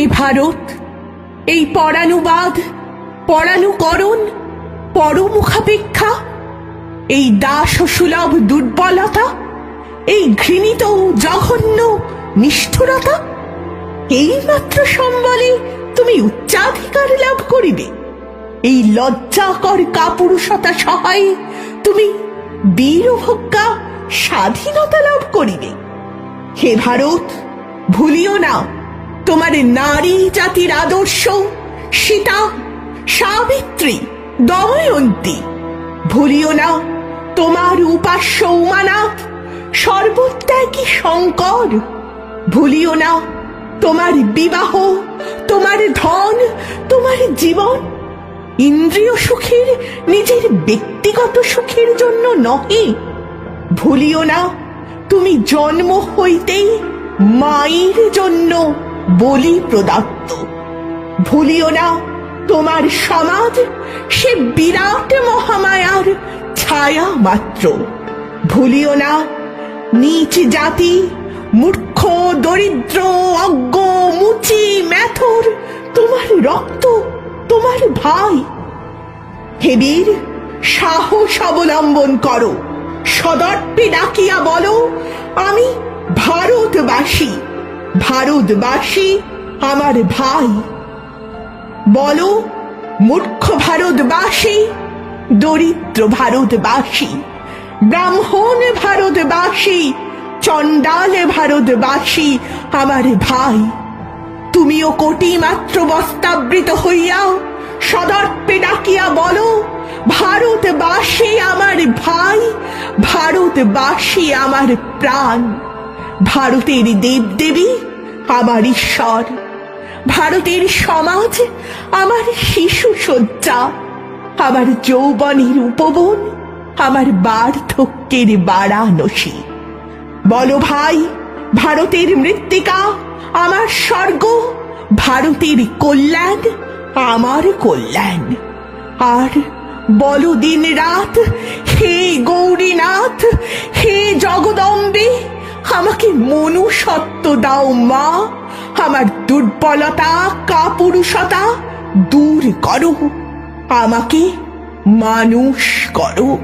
হে ভারত, এই পরানুবাদ, পরানুকরণ, পরমুখাপেক্ষা, এই দাস সুলভ দুর্বলতা, এই ঘৃণিত জঘন্য নিষ্ঠুরতা এইমাত্র সম্বলে তুমি উচ্চাধিকার লাভ করিবে। এই লজ্জাকর কাপুরুষতা সহায়ে তুমি বীরভোগ্যা স্বাধীনতা লাভ করিবে। হে ভারত, ভুলিও না। তোমার নারী জাতির আদর্শ, সীতা, সাবিত্রী, দময়ন্তী। ভুলিও না, তোমার উপাস্য উমানাথ সর্বত্যাগী শঙ্কর। ভুলিও না, তোমার বিবাহ, তোমার ধন, তোমার জীবন। ইন্দ্রিয় সুখের নিজের ব্যক্তিগত সুখের জন্য নহে। ভুলিও না, তুমি জন্ম হইতেই মায়ের জন্য বলি প্রদত্ত। ভুলিও না তোমার সমাজ, সে বিরাট মহামায়ার ছায়া মাত্র। ভুলিও না নিচ জাতি, মূর্খ, দরিদ্র, অজ্ঞ, মুচি, ম্যাথর, তোমার রক্ত, তোমার ভাই। হে বীর, সাহস অবলম্বন করো। সদর্পে ডাকিয়া বলো, আমি ভারতবাসী। ভারতবাসী, আমার ভাই। বলো, মূর্খ ভারতবাসী, দরিদ্র ভারতবাসী, ব্রাহ্মণ ভারতবাসী, চণ্ডাল ভারতবাসী, আমার ভাই। তুমিও কোটি মাত্র বস্তাবৃত হইয়াও, সদর্পে ডাকিয়া বলো, ভারতবাসী আমার ভাই, ভারতবাসী আমার প্রাণ। ভারতের দেবদেবী, আমার ঈশ্বর। ভারতের সমাজ, আমার শিশু সজ্জা আমার যৌবনের উপবন, আমার বার্ধক্যের বারাণসী। বলো ভাই, ভারতের মৃত্তিকা, আমার স্বর্গ, ভারতের কল্যাণ, আমার কল্যাণ। আর বলো দিন রাত আমাকে মনুষত্ব দাও মা। আমার দুর্বলতা কাপুরুষতা দূর করো। আমাকে মানুষ করো।